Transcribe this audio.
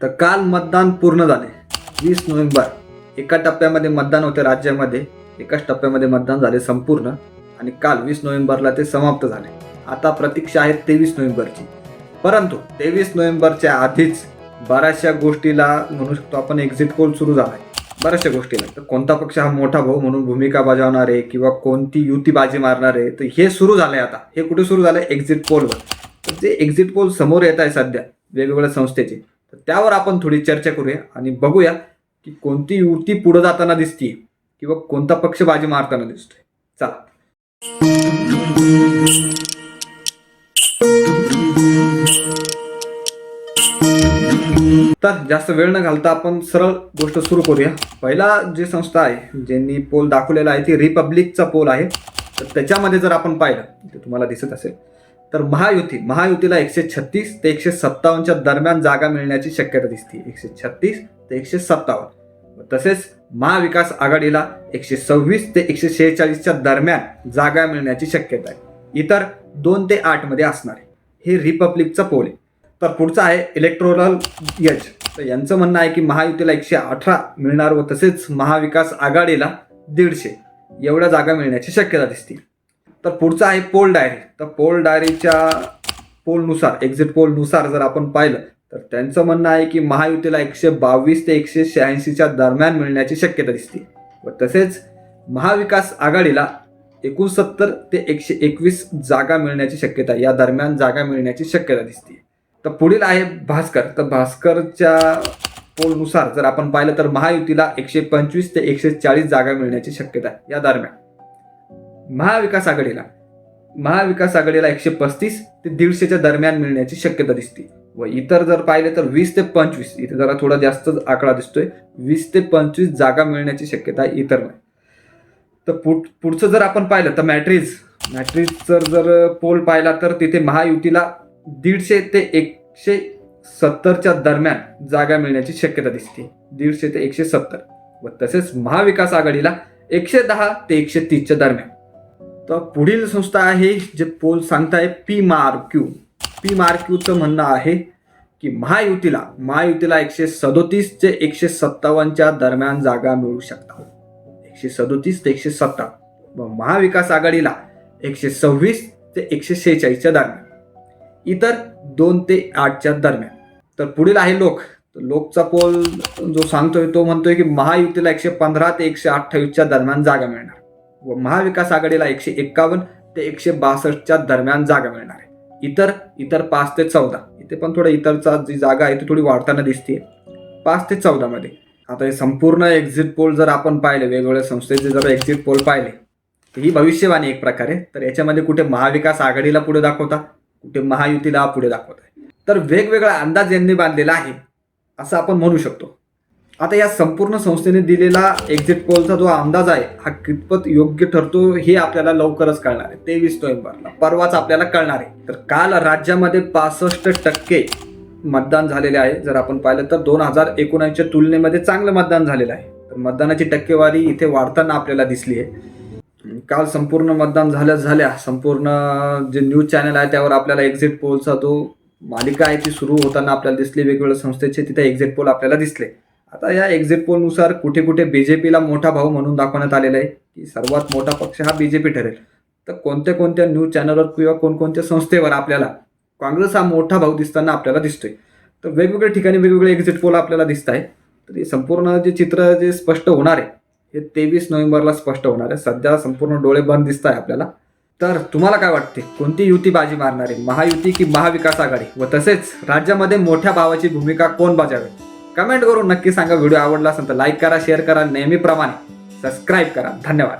तर काल मतदान पूर्ण झाले. वीस नोव्हेंबर एका टप्प्यामध्ये मतदान होते राज्यामध्ये एकाच टप्प्यामध्ये मतदान झाले संपूर्ण आणि काल वीस नोव्हेंबरला ते समाप्त झाले. आता प्रतीक्षा आहे तेवीस नोव्हेंबरची. परंतु तेवीस नोव्हेंबरच्या आधीच बऱ्याचशा गोष्टीला म्हणू शकतो आपण एक्झिट पोल सुरू झाला आहे बऱ्याचशा गोष्टीला. तर कोणता पक्ष हा मोठा भाऊ म्हणून भूमिका बजावणार आहे किंवा कोणती युती बाजी मारणार आहे तर हे सुरू झालंय आता. हे कुठे सुरू झालंय? एक्झिट पोलवर तर जे एक्झिट पोल समोर येत आहे सध्या वेगवेगळ्या संस्थेचे त्यावर आपण थोडी चर्चा करूया आणि बघूया की कोणती युती पुढे जाताना दिसतीये किंवा कोणता पक्ष बाजी मारताना दिसतोय. चला. तर जास्त वेळ न घालता आपण सरळ गोष्ट सुरू करूया. पहिला जी संस्था आहे ज्यांनी पोल दाखवलेला आहे ती रिपब्लिकचा पोल आहे. तर त्याच्यामध्ये जर आपण पाहिलं ते तुम्हाला दिसत असेल. तर महायुती महायुतीला एकशे छत्तीस ते एकशे सत्तावन्नच्या दरम्यान जागा मिळण्याची शक्यता दिसते. एकशे छत्तीस ते एकशे सत्तावन्न. तसेच महाविकास आघाडीला एकशे सव्वीस ते एकशे शेहेचाळीसच्या दरम्यान जागा मिळण्याची शक्यता आहे. इतर दोन ते आठमध्ये असणार आहे. हे रिपब्लिकचा पोल आहे. तर पुढचा आहे इलेक्ट्रोरल यज. तर यांचं म्हणणं आहे की महायुतीला एकशे अठरा मिळणार व तसेच महाविकास आघाडीला दीडशे एवढ्या जागा मिळण्याची शक्यता दिसते. तर पुढचा आहे पोल डायरी. तर पोल डायरीच्या पोलनुसार एक्झिट पोलनुसार जर आपण पाहिलं तर त्यांचं म्हणणं आहे की महायुतीला एकशे बावीस ते एकशे शहाऐंशीच्या दरम्यान मिळण्याची शक्यता दिसते. व तसेच महाविकास आघाडीला एकोणसत्तर ते एकशे एकवीस जागा मिळण्याची शक्यता या दरम्यान जागा मिळण्याची शक्यता दिसते. तर पुढील आहे भास्कर. तर भास्करच्या पोलनुसार जर आपण पाहिलं तर महायुतीला एकशे पंचवीस ते एकशे चाळीस जागा मिळण्याची शक्यता या दरम्यान. महाविकास आघाडीला. महाविकास आघाडीला एकशे पस्तीस ते दीडशेच्या दरम्यान मिळण्याची शक्यता दिसते. व इतर जर पाहिले तर वीस ते पंचवीस इथे जरा थोडा जास्त आकडा दिसतोय. वीस ते पंचवीस जागा मिळण्याची शक्यता आहे इतर नाही. तर पुढ पुढचं जर आपण पाहिलं तर मॅट्रिज मॅट्रिजचं जर पोल पाहिला तर तिथे महायुतीला दीडशे ते एकशे सत्तरच्या दरम्यान जागा मिळण्याची शक्यता दिसते. दीडशे ते एकशे सत्तर. व तसेच महाविकास आघाडीला एकशे दहा ते एकशे तीसच्या दरम्यान. तर पुढील संस्था आहे जे पोल सांगताय पी मार क्यू पी मार क्यूचं म्हणणं आहे की महायुतीला महायुतीला एकशे सदोतीस ते एकशे सत्तावन्नच्या दरम्यान जागा मिळू शकतात. एकशे सदोतीस ते एकशे सत्तावन्न. व महाविकास आघाडीला एकशे सव्वीस ते एकशे शेहेचाळीसच्या दरम्यान. इतर दोन ते आठच्या दरम्यान. तर पुढील आहे लोक. तर लोकचा पोल जो सांगतोय तो म्हणतोय की महायुतीला एकशे पंधरा ते एकशे अठ्ठावीसच्या दरम्यान जागा मिळणार. व महाविकास आघाडीला एकशे एक्कावन्न ते एकशे बासष्टच्या दरम्यान जागा मिळणार आहे. इतर इतर पाच ते चौदा. इथे पण थोडं इतरचा जी जागा आहे ती थोडी वाढताना दिसते पाच ते चौदामध्ये आता हे संपूर्ण एक्झिट पोल जर आपण पाहिले वेगवेगळ्या संस्थेचे जर एक्झिट पोल पाहिले तर ही भविष्यवाणी एक प्रकारे. तर याच्यामध्ये कुठे महाविकास आघाडीला पुढे दाखवता कुठे महायुतीला पुढे दाखवत. आहे तर वेगवेगळा अंदाज यांनी बांधलेला आहे असं आपण म्हणू शकतो. आता या संपूर्ण संस्थेने दिलेला एक्झिट पोलचा जो अंदाज आहे हा कितपत योग्य ठरतो हे आपल्याला लवकरच कळणार आहे. तेवीस नोव्हेंबरला. परवाच आपल्याला कळणार आहे. तर काल राज्यामध्ये पासष्ट टक्के मतदान झालेले आहे. जर आपण पाहिलं तर दोन हजार एकोणऐंशीच्या तुलनेमध्ये चांगलं मतदान झालेलं आहे. तर मतदानाची टक्केवारी इथे वाढताना आपल्याला दिसली आहे. काल संपूर्ण मतदान झाल्या झाल्या संपूर्ण जे न्यूज चॅनल आहे त्यावर आपल्याला एक्झिट पोलचा जो मालिका आहे ती सुरू होताना आपल्याला दिसली. वेगवेगळ्या संस्थेचे तिथे एक्झिट पोल आपल्याला दिसले. आता या एक्झिट पोलनुसार कुठे कुठे बीजेपीला मोठा भाऊ म्हणून दाखवण्यात आलेला आहे की सर्वात मोठा पक्ष हा बीजेपी ठरेल. तर कोणत्या कोणत्या न्यूज चॅनलवर किंवा कोणकोणत्या संस्थेवर आपल्याला काँग्रेस हा मोठा भाऊ दिसताना आपल्याला दिसतोय? तर वेगवेगळ्या ठिकाणी वेगवेगळे एक्झिट पोल आपल्याला दिसत आहे. तर हे संपूर्ण जे चित्र जे स्पष्ट होणार आहे हे तेवीस नोव्हेंबरला स्पष्ट होणार आहे. सध्या संपूर्ण डोळे बंद दिसत आहे आपल्याला. तर तुम्हाला काय वाटते? कोणती युती बाजी मारणार आहे? महायुती की महाविकास आघाडी? व तसेच राज्यामध्ये मोठ्या भावाची भूमिका कोण बजावेल? कमेंट करून नक्की सांगा. व्हिडिओ आवडला असेल तर लाईक करा शेअर करा. नेहमीप्रमाणे सबस्क्राईब करा. धन्यवाद.